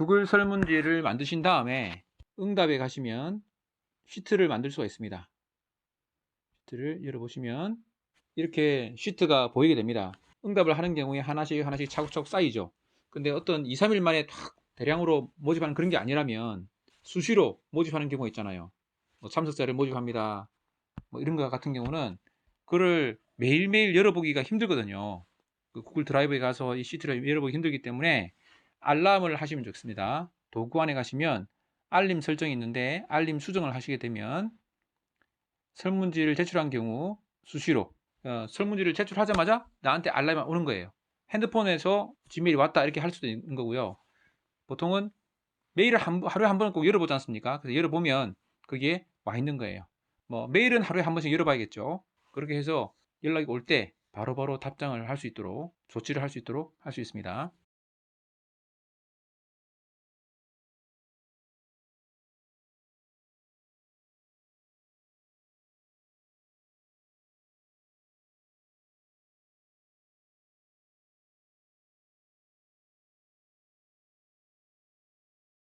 구글 설문지를 만드신 다음에 응답에 가시면 시트를 만들 수가 있습니다. 시트를 열어보시면 이렇게 시트가 보이게 됩니다. 응답을 하는 경우에 하나씩 하나씩 차곡차곡 쌓이죠. 근데 어떤 2, 3일 만에 탁 대량으로 모집하는 그런 게 아니라면 수시로 모집하는 경우가 있잖아요. 뭐 참석자를 모집합니다. 뭐 이런 거 같은 경우는 그를 매일매일 열어보기가 힘들거든요. 그 구글 드라이브에 가서 이 시트를 열어보기 힘들기 때문에 알람을 하시면 좋습니다. 도구 안에 가시면 알림 설정이 있는데 알림 수정을 하시게 되면 설문지를 제출한 경우 수시로 어, 설문지를 제출하자마자 나한테 알람이 오는 거예요. 핸드폰에서 지메일이 왔다 이렇게 할 수도 있는 거고요. 보통은 메일을 한, 하루에 한번꼭 열어보지 않습니까? 그래서 열어보면 그게 와 있는 거예요. 뭐 메일은 하루에 한 번씩 열어봐야겠죠. 그렇게 해서 연락이 올 때 바로바로 답장을 할 수 있도록 조치를 할 수 있도록 할 수 있습니다.